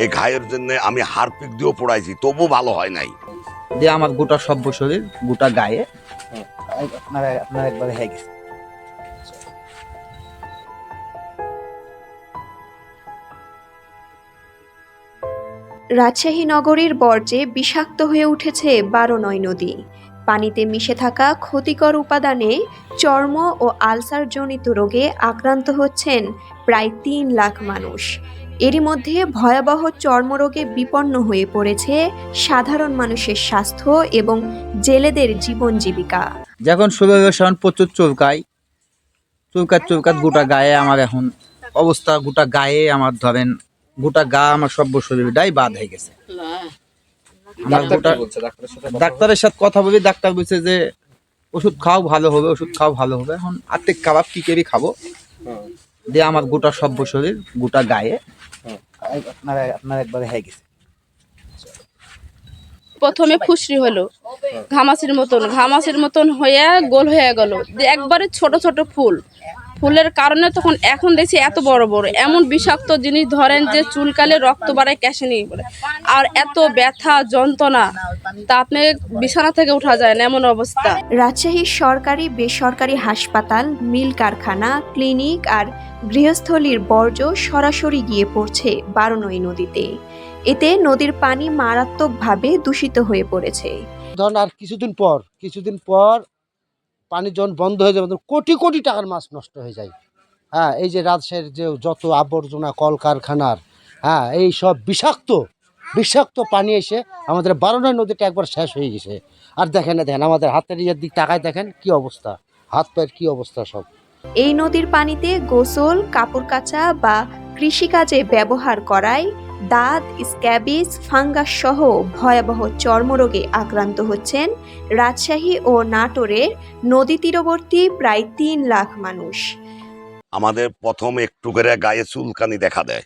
এই ঘায়ের জন্য আমি হারপিক দিয়েও পড়াইছি তবু ভালো হয় নাই। দিয়ে আমার গোটা সভ্য শরীর গোটা গায়ে আপনার আপনার একবারে হয়ে গেছে। রাজশাহী নগরীর বর্জ্যে বিষাক্ত হয়ে উঠেছে বারো নয় নদী। পানিতে মিশে থাকা ক্ষতিকর উপাদানে চর্ম ও আলসারজনিত রোগে আক্রান্ত হচ্ছেন প্রায় তিন লাখ মানুষ। এরই মধ্যে ভয়াবহ চর্মরোগে বিপন্ন হয়ে পড়েছে সাধারণ মানুষের স্বাস্থ্য এবং জেলেদের জীবন জীবিকা। যখন সেখন প্রচুর চুলকাই চৌকাত চৌকাত গোটা গায়ে আমার এখন অবস্থা গোটা গায়ে আমার ধরেন গোটা গা আমার সভ্য শরীরটাই বাদ হয়ে গেছে। আমার গোটা ডাক্তারের সাথে কথা বলি ডাক্তার বলছে যে ওষুধ খাও ভালো হবে ওষুধ খাও ভালো হবে। এখন আর্থিক খাবার কি করে খাব? দিয়ে আমার গোটা সভ্য শরীর গোটা গায়ে একবারে হয়ে গেছে। প্রথমে ফুসরি হলো, ঘামাসির মতন ঘামাসির মতন হইয়া গোল হয়ে গেল। একবারে ছোট ছোট ফুল। ফুলের কারণে তখন এখন দেখছি এত বড় বড়। এমন বিষাক্ত জিনিস ধরেন যে চুলকালে রক্ত বাড়ায় ক্যাশে নিয়ে পড়ে আর এত ব্যথা যন্ত্রণা তা আপনি বিছানা থেকে উঠা যায় না এমন অবস্থা। রাজশাহীর সরকারি বেসরকারি হাসপাতাল মিল কারখানা ক্লিনিক আর গৃহস্থলীর বর্জ্য সরাসরি গিয়ে পড়ছে বারোনই নদীতে। এতে নদীর পানি মারাত্মকভাবে দূষিত হয়ে পড়েছে। ধরুন আর কিছুদিন পর কিছুদিন পর পানি যখন বন্ধ হয়ে যাবে কোটি কোটি টাকার মাছ নষ্ট হয়ে যায়। হ্যাঁ এই যে রাজশাহীর যে যত আবর্জনা, কলকারখানার হ্যাঁ এই সব বিষাক্ত বিষাক্ত পানি এসে আমাদের বারোনা নদীটা একবার শেষ হয়ে গেছে। আর দেখেন না, দেখেন, আমাদের হাতের ইয়ের দিক তাকায় দেখেন, কি অবস্থা, হাত পায়ের কি অবস্থা সব। এই নদীর পানিতে গোসল, কাপড় কাচা বা কৃষিকাজে ব্যবহার করায় দাঁত স্ক্যাবিস ফাঙ্গাস সহ ভয়াবহ চর্মরোগে আক্রান্ত হচ্ছেন রাজশাহী ও নাটোরের নদী তীরবর্তী প্রায় তিন লাখ মানুষ। আমাদের প্রথম একটু করে গায়ে চুলকানি দেখা দেয়।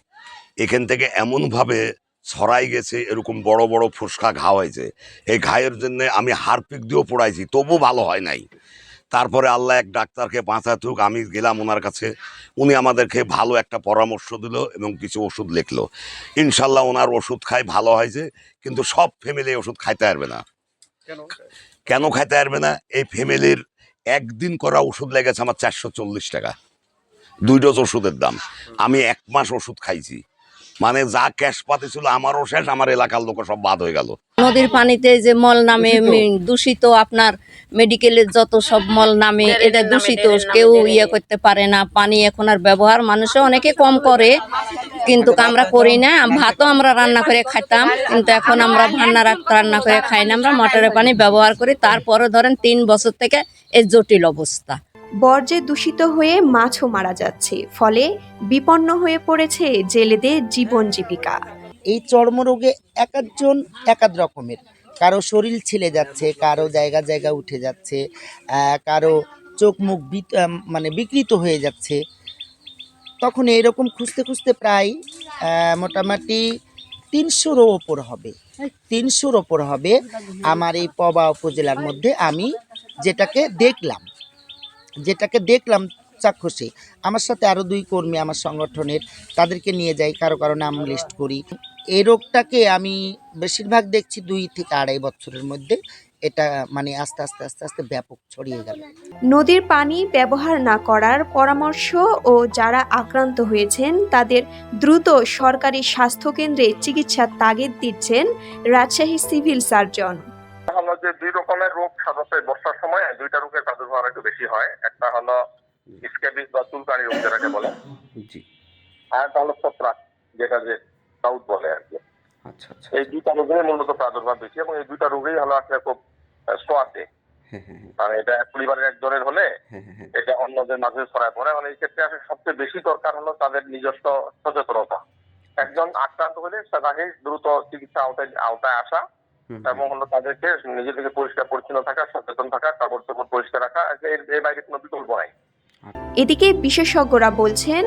এখান থেকে এমনভাবে ছড়াই গেছে, এরকম বড় বড় ফুসকা ঘা হয়েছে। এই ঘায়ের জন্য আমি হারপিক দিয়েও পড়াইছি, তবু ভালো হয় নাই। তারপরে আল্লাহ এক ডাক্তারকে বাঁচাতুক আমি গেলাম ওনার কাছে। উনি আমাদেরকে ভালো একটা পরামর্শ দিল এবং কিছু ওষুধ লিখলো। ইনশাল্লাহ ওনার ওষুধ খাই ভালো হয়েছে কিন্তু সব ফ্যামিলি ওষুধ খাইতে পারবে না। কেন খাইতে পারবে না? এই ফ্যামিলির একদিন করা ওষুধ লেগেছে আমার চারশো চল্লিশ টাকা। দুই ডোজ ওষুধের দাম। আমি এক মাস ওষুধ খাইছি। মানে যা ক্যাশ পাতি ছিল আমারও শেষ আমার এলাকার লোক সব বাদ হয়ে গেল। নদীর পানিতে যে মল নামে দূষিত। আপনার মেডিকেলের যত সব মল নামে এটা দূষিত কেউ ইয়ে করতে পারে না। পানি এখন আর ব্যবহার মানুষে অনেকে কম করে কিন্তু আমরা করি না। ভাতও আমরা রান্না করে খাইতাম কিন্তু এখন আমরা ভান্না রাখতে রান্না করে খাই না। আমরা মটরের পানি ব্যবহার করি। তারপরে ধরেন তিন বছর থেকে এই জটিল অবস্থা। বর্জ্যে দূষিত হয়ে মাছও মারা যাচ্ছে, ফলে বিপন্ন হয়ে পড়েছে জেলেদের জীবন জীবিকা। এই চর্মরোগে এক একজন এক এক রকমের। কারও শরীর ছিলে যাচ্ছে, কারও জায়গা জায়গা উঠে যাচ্ছে কারও চোখ মুখ মানে বিকৃত হয়ে যাচ্ছে। তখন এরকম খুঁজতে খুঁজতে প্রায় মোটামুটি তিনশোরও ওপর হবে। তিনশোর ওপর হবে। আমার এই পবা উপজেলার মধ্যে আমি যেটাকে দেখলাম। যেটাকে দেখলাম চাক্ষুষে, আমার সাথে আরও দুই কর্মী আমার সংগঠনের, তাদেরকে নিয়ে যাই, কারও কারও নাম লিস্ট করি। এই রোগটাকে আমি বেশিরভাগ দেখছি দুই থেকে আড়াই বছরের মধ্যে, এটা মানে আস্তে আস্তে আস্তে আস্তে ব্যাপক ছড়িয়ে গেল। নদীর পানি ব্যবহার না করার পরামর্শ ও যারা আক্রান্ত হয়েছেন, তাদের দ্রুত সরকারি স্বাস্থ্যকেন্দ্রে চিকিৎসার তাগিদ দিচ্ছেন রাজশাহী সিভিল সার্জন। রকমের রোগ সাধারণত বর্ষার সময় দুইটা রোগের প্রাদুর্ভাব একটু বেশি হয়। একটা হলো স্ক্যাবিস বা চুলকানি রোগ যেটাকে বলে। আর একটা হলো ছত্রাক যেটা যে সাউথ বলে আর কি। এই দুইটা রোগের মূলত প্রাদুর্ভাব বেশি এবং এই দুইটা রোগেই হলো আসলে খুব স্টোয়াতে মানে এটা এক পরিবারের একজনের হলে এটা অন্যদের মাঝে ছড়ায় পড়ে। মানে এই ক্ষেত্রে আসলে সবচেয়ে বেশি দরকার হলো তাদের নিজস্ব সচেতনতা। একজন আক্রান্ত হলে তাকে দ্রুত চিকিৎসা আওতায় আওতায় আসা এবং হলো তাদেরকে নিজেদেরকে পরিষ্কার পরিচ্ছন্ন থাকা সচেতন থাকা কাপড় চোপড় পরিষ্কার রাখা এর এর বাইরে কোনো বিকল্প নাই। এদিকে বিশেষজ্ঞরা বলছেন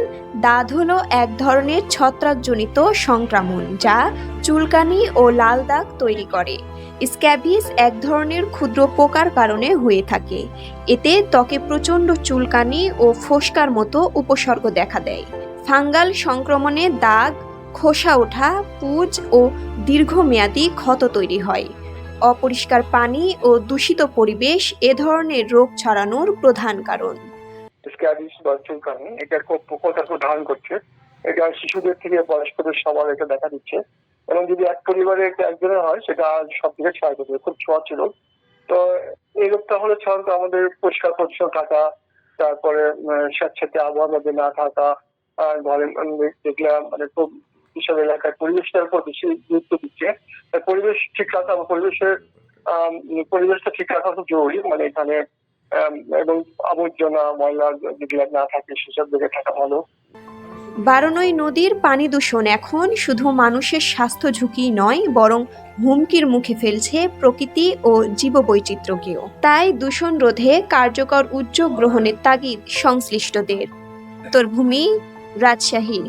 দাঁত হলো এক ধরনের ছত্রাকজনিত সংক্রমণ যা চুলকানি ও লাল দাগ তৈরি করে। স্ক্যাবিস এক ধরনের ক্ষুদ্র পোকার কারণে হয়ে থাকে। এতে ত্বকে প্রচণ্ড চুলকানি ও ফোসকার মতো উপসর্গ দেখা দেয়। ফাঙ্গাল সংক্রমণে দাগ খোসা ওঠা পুজ ও দীর্ঘমেয়াদী ক্ষত তৈরি হয়। অপরিষ্কার পানি ও দূষিত পরিবেশ এ ধরনের রোগ ছড়ানোর প্রধান কারণ। এটা ধারণ করছে। এটা শিশুদের থেকে বয়স্কদের সবার এটা দেখা দিচ্ছে। এবং যদি এক পরিবারে একজনের হয় সেটা সব থেকে ছয় বছর খুব ছোঁয়াচে রোগ। তো এই রোগটা হলে সাধারণত আমাদের পরিষ্কার পরিচ্ছন্ন থাকা তারপরে আহ, স্যাঁতস্যাঁতে আবহাওয়ার মধ্যে না থাকা আর ঘরে দেখলে মানে খুব বিশাল এলাকায় পরিবেশটার উপর বেশি গুরুত্ব দিচ্ছে। পরিবেশ ঠিক রাখা বা পরিবেশের পরিবেশটা ঠিক রাখা খুব জরুরি। মানে এখানে এবং আবর্জনা, ময়লা যেগুলো না থাকে, সেসব দিকে থাকা ভালো। বারনই নদীর পানি দূষণ এখন শুধু মানুষের স্বাস্থ্য ঝুঁকি নয়, বরং হুমকির মুখে ফেলছে প্রকৃতি ও জীববৈচিত্র্যকেও। তাই দূষণ রোধে কার্যকর উদ্যোগ গ্রহণের তাগিদ সংশ্লিষ্টদের। উত্তরভূমি, রাজশাহী।